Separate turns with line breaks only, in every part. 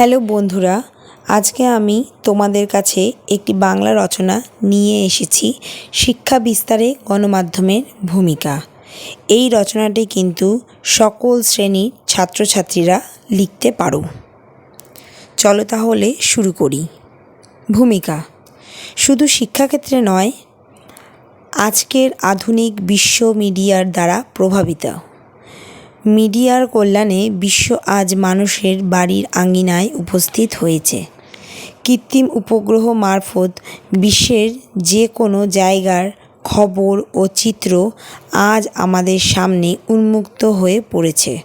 Hello বন্ধুরা, আজকে আমি তোমাদের কাছে একটি বাংলা রচনা নিয়ে এসেছি, শিক্ষা বিস্তারে গণমাধ্যমের ভূমিকা। এই রচনাটি কিন্তু সকল শ্রেণির ছাত্রছাত্রীরা লিখতে পারো। চলো তাহলে শুরু করি। ভূমিকা, শুধু শিক্ষাক্ষেত্রে নয়, আজকের আধুনিক বিশ্ব মিডিয়ার দ্বারা প্রভাবিত। মিডিয়ার কল্যাণে বিশ্ব আজ মানুষের বাড়ির আঙিনায় উপস্থিত হয়েছে। কৃত্রিম উপগ্রহ মারফত বিশ্বের যে কোনো জায়গার খবর ও চিত্র আজ আমাদের সামনে উন্মুক্ত হয়ে পড়েছে।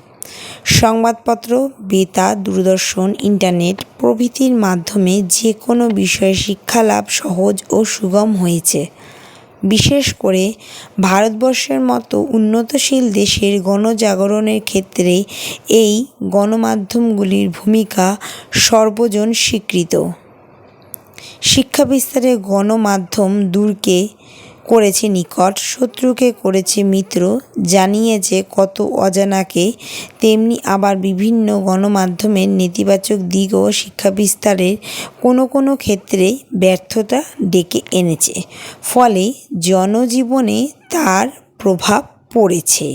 সংবাদপত্র, বেতা, দূরদর্শন, ইন্টারনেট প্রভৃতির মাধ্যমে যে কোনো বিষয়ে শিক্ষালাভ সহজ ও সুগম হয়েছে। বিশেষ করে ভারতবর্ষের মতো উন্নতশীল দেশের গণজাগরণের ক্ষেত্রে এই গণমাধ্যমগুলির ভূমিকা সর্বজন স্বীকৃত। শিক্ষা বিস্তারে গণমাধ্যম দূরকে করেছে নিকট, শত্রুকে করেছে মিত্র, জানিয়েছে কত অজানাকে, তেমনি আবার বিভিন্ন গণমাধ্যমের নেতিবাচক দিক ও শিক্ষা বিস্তারের কোনো কোনো ক্ষেত্রে ব্যর্থতা ডেকে এনেছে। ফলে জনজীবনে তার প্রভাব পড়েছে।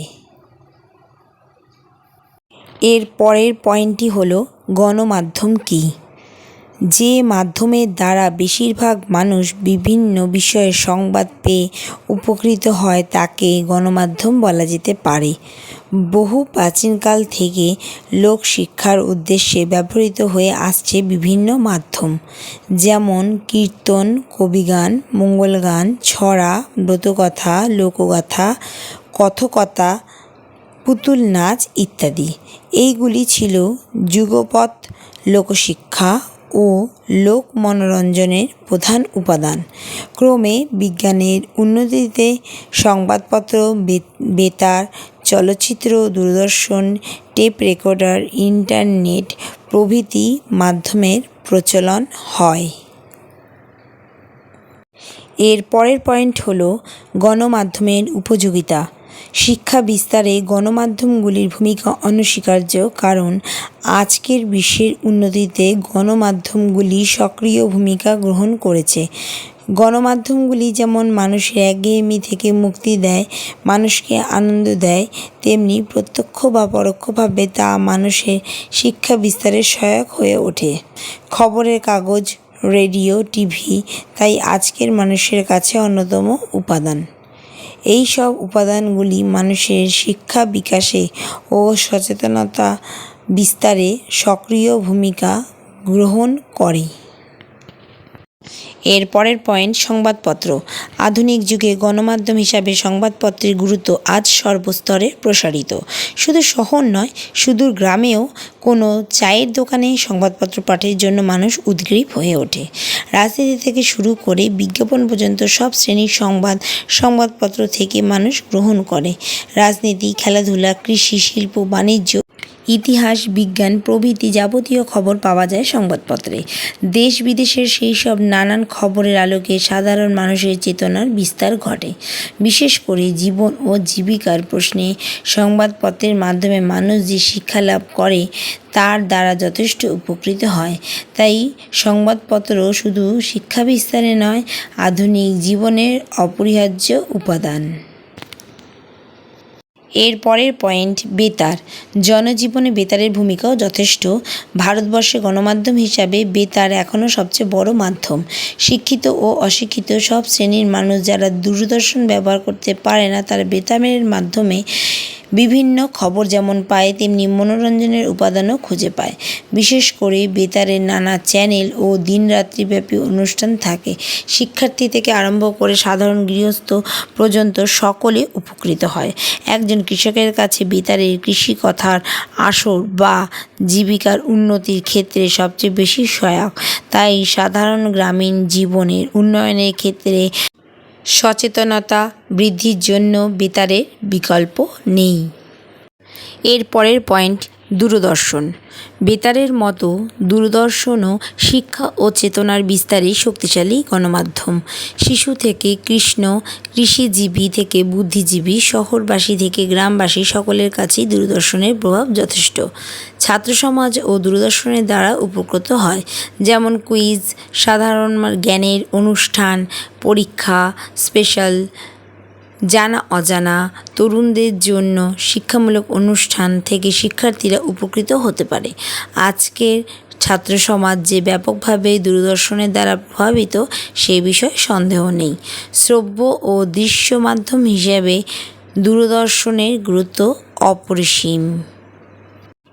এর পরের পয়েন্টটি হলো, গণমাধ্যম কী? যে মাধ্যমের দ্বারা বেশিরভাগ মানুষ বিভিন্ন বিষয়ে সংবাদ পেয়ে উপকৃত হয় তাকে গণমাধ্যম বলা যেতে পারে। বহু প্রাচীনকাল থেকে লোকশিক্ষার উদ্দেশ্যে ব্যবহৃত হয়ে আসছে বিভিন্ন মাধ্যম, যেমন কীর্তন, কবিগান, মঙ্গলগান, ছড়া, ব্রতকথা লোকগাথা কথকতা, পুতুল নাচ ইত্যাদি। এইগুলি ছিল যুগপৎ লোকশিক্ষা ও লোক মনোরঞ্জনের প্রধান উপাদান। ক্রমে বিজ্ঞানের উন্নতিতে সংবাদপত্র বেতার, চলচ্চিত্র, দূরদর্শন, টেপ রেকর্ডার, ইন্টারনেট প্রভৃতি মাধ্যমের প্রচলন হয়। এর পরের পয়েন্ট হলো গণমাধ্যমের উপযোগিতা। শিক্ষা বিস্তারে গণমাধ্যমগুলির ভূমিকা অনস্বীকার্য, কারণ আজকের বিশ্বের উন্নতিতে গণমাধ্যমগুলি সক্রিয় ভূমিকা গ্রহণ করেছে। গণমাধ্যমগুলি যেমন মানুষের একঘেয়েমি থেকে মুক্তি দেয়, মানুষকে আনন্দ দেয়, তেমনি প্রত্যক্ষ বা পরোক্ষভাবে তা মানুষের শিক্ষা বিস্তারে সহায়ক হয়ে ওঠে। খবরের কাগজ, রেডিও, টিভি, তাই আজকের মানুষের কাছে অন্যতম উপাদান। এই সব উপাদানগুলি মানুষের শিক্ষা বিকাশে ও সচেতনতা বিস্তারে সক্রিয় ভূমিকা গ্রহণ করে। এর পরের পয়েন্ট সংবাদপত্র। আধুনিক যুগে গণমাধ্যম হিসাবে সংবাদপত্রের গুরুত্ব আজ সর্বস্তরে প্রসারিত। শুধু শহর নয়, সুদূর গ্রামেও কোনো চায়ের দোকানে সংবাদপত্র পাঠের জন্য মানুষ উদ্গ্রীব হয়ে ওঠে। রাজনীতি থেকে শুরু করে বিজ্ঞাপন পর্যন্ত সব শ্রেণির সংবাদ, সংবাদপত্র থেকে মানুষ গ্রহণ করে। রাজনীতি, খেলাধুলা, কৃষি, শিল্প, বাণিজ্য ইতিহাস, বিজ্ঞান, প্রভৃতি যাবতীয় খবর পাওয়া যায় সংবাদপত্রে। দেশ বিদেশের সেই সব নানান খবরের আলোকে সাধারণ মানুষের চেতনার বিস্তার ঘটে। বিশেষ করে জীবন ও জীবিকার প্রশ্নে সংবাদপত্রের মাধ্যমে মানুষ যে শিক্ষা লাভ করে, তার দ্বারা যথেষ্ট উপকৃত হয়। তাই সংবাদপত্র শুধু শিক্ষা বিস্তারে নয়, আধুনিক জীবনের অপরিহার্য উপাদান। এর পরের পয়েন্ট, বেতার। জনজীবনে বেতারের ভূমিকাও যথেষ্ট। ভারতবর্ষে গণমাধ্যম হিসাবে বেতার এখনও সবচেয়ে বড় মাধ্যম। শিক্ষিত ও অশিক্ষিত সব শ্রেণির মানুষ যারা দূরদর্শন ব্যবহার করতে পারে না, তারা বেতারের মাধ্যমে বিভিন্ন খবর যেমন পায়, তেমনি মনোরঞ্জনের উপাদানও খুঁজে পায়। বিশেষ করে বেতারের নানা চ্যানেল ও দিনরাত্রিব্যাপী অনুষ্ঠান থাকে। শিক্ষার্থী থেকে আরম্ভ করে সাধারণ গৃহস্থ পর্যন্ত সকলে উপকৃত হয়। একজন কৃষকের কাছে বেতারের কৃষি কথার আসর বা জীবিকার উন্নতির ক্ষেত্রে সবচেয়ে বেশি সহায়ক। তাই সাধারণ গ্রামীণ জীবনের উন্নয়নের ক্ষেত্রে সচেতনতা বৃদ্ধির জন্য বেতারের বিকল্প নেই। এর পরের পয়েন্ট দূরদর্শন। বেতারের মতো দূরদর্শনও শিক্ষা ও চেতনার বিস্তারে শক্তিশালী গণমাধ্যম। শিশু থেকে কৃষ্ণ, কৃষিজীবী থেকে বুদ্ধিজীবী, শহরবাসী থেকে গ্রামবাসী সকলের কাছেই দূরদর্শনের প্রভাব যথেষ্ট। ছাত্র সমাজ ও দূরদর্শনের দ্বারা উপকৃত হয়। যেমন কুইজ, সাধারণ জ্ঞানের অনুষ্ঠান, পরীক্ষা, স্পেশাল জানা অজানা তরুণদের জন্য শিক্ষামূলক অনুষ্ঠান থেকে শিক্ষার্থীরা উপকৃত হতে পারে। আজকের ছাত্র সমাজ যে ব্যাপকভাবে দূরদর্শনের দ্বারা প্রভাবিত, সে বিষয়ে সন্দেহ নেই। শ্রব্য ও দৃশ্য মাধ্যম হিসাবে দূরদর্শনের গুরুত্ব অপরিসীম।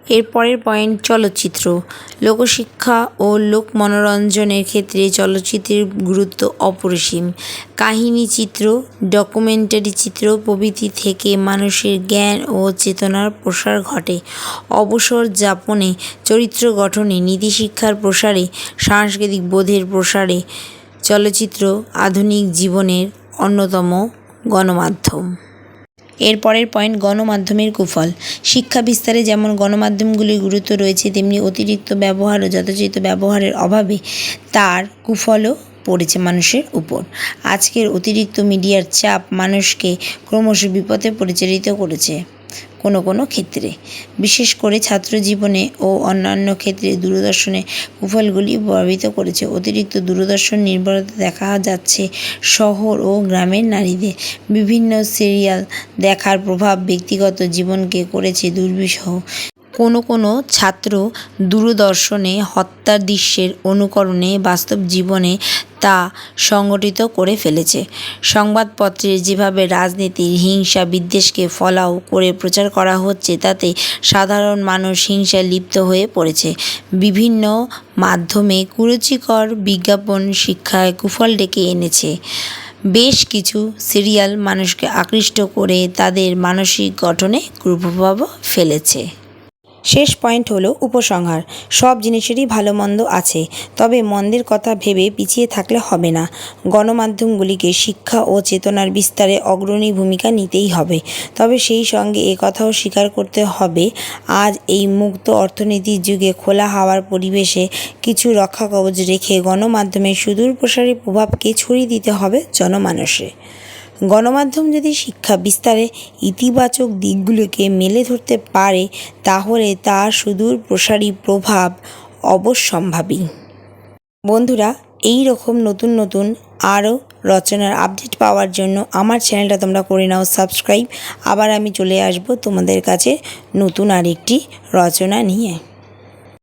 এর পরের পয়েন্ট চলচ্চিত্র। লোকশিক্ষা ও লোক মনোরঞ্জনের ক্ষেত্রে চলচ্চিত্রের গুরুত্ব অপরিসীম। কাহিনী চিত্র, ডকুমেন্টারি চিত্র প্রভৃতি থেকে মানুষের জ্ঞান ও চেতনার প্রসার ঘটে। অবসর যাপনে চরিত্র গঠনে, নীতিশিক্ষার প্রসারে, সাংস্কৃতিক বোধের প্রসারে চলচ্চিত্র আধুনিক জীবনের অন্যতম গণমাধ্যম। এর পরের পয়েন্ট গণমাধ্যমের কুফল। শিক্ষা বিস্তারে যেমন গণমাধ্যমগুলির গুরুত্ব রয়েছে, তেমনি অতিরিক্ত ব্যবহার ও যথাযথ ব্যবহারের অভাবে তার কুফলও পড়েছে মানুষের উপর। আজকের অতিরিক্ত মিডিয়ার চাপ মানুষকে ক্রমশ বিপথে পরিচালিত করেছে। কোনো কোনো ক্ষেত্রে। বিশেষ করে ছাত্র জীবনে ও অন্যান্য ক্ষেত্রে দূরদর্শনে কুফলগুলি প্রভাবিত করেছে। অতিরিক্ত দূরদর্শন নির্ভরতা দেখা যাচ্ছে শহর ও গ্রামের নারীদের। বিভিন্ন সিরিয়াল দেখার প্রভাব ব্যক্তিগত জীবনকে করেছে দুর্বিষহ। কোনো কোনো ছাত্র দূরদর্শনে হত্যার দৃশ্যের অনুকরণে বাস্তব জীবনে তা সংগঠিত করে ফেলেছে। সংবাদপত্রে যেভাবে রাজনীতির হিংসা, বিদ্বেষকে ফলাও করে প্রচার করা হচ্ছে, তাতে সাধারণ মানুষ হিংসায় লিপ্ত হয়ে পড়েছে। বিভিন্ন মাধ্যমে কুরুচিকর বিজ্ঞাপন শিক্ষায় কুফল ডেকে এনেছে। বেশ কিছু সিরিয়াল মানুষকে আকৃষ্ট করে তাদের মানসিক গঠনে কুপ্রভাবও ফেলেছে। শেষ পয়েন্ট হলো উপসংহার। সব জিনিসেরই ভালো মন্দ আছে, তবে মন্দের কথা ভেবে পিছিয়ে থাকলে হবে না। গণমাধ্যমগুলিকে শিক্ষা ও চেতনার বিস্তারে অগ্রণী ভূমিকা নিতেই হবে। তবে সেই সঙ্গে এ কথাও স্বীকার করতে হবে, আজ এই মুক্ত অর্থনীতির যুগে খোলা হাওয়ার পরিবেশে কিছু রক্ষা কবচ রেখে গণমাধ্যমের সুদূর প্রসারী প্রভাবকে ছড়িয়ে দিতে হবে জনমানসে। গণমাধ্যম যদি শিক্ষা বিস্তারে ইতিবাচক দিকগুলোকে মেলে ধরতে পারে, তাহলে তার সুদূর প্রসারী প্রভাব অবশ্যম্ভাবী। বন্ধুরা, এই রকম নতুন নতুন আরও রচনার আপডেট পাওয়ার জন্য আমার চ্যানেলটা তোমরা করে নাও সাবস্ক্রাইব। আবার আমি চলে আসব তোমাদের কাছে নতুন আরেকটি রচনা নিয়ে।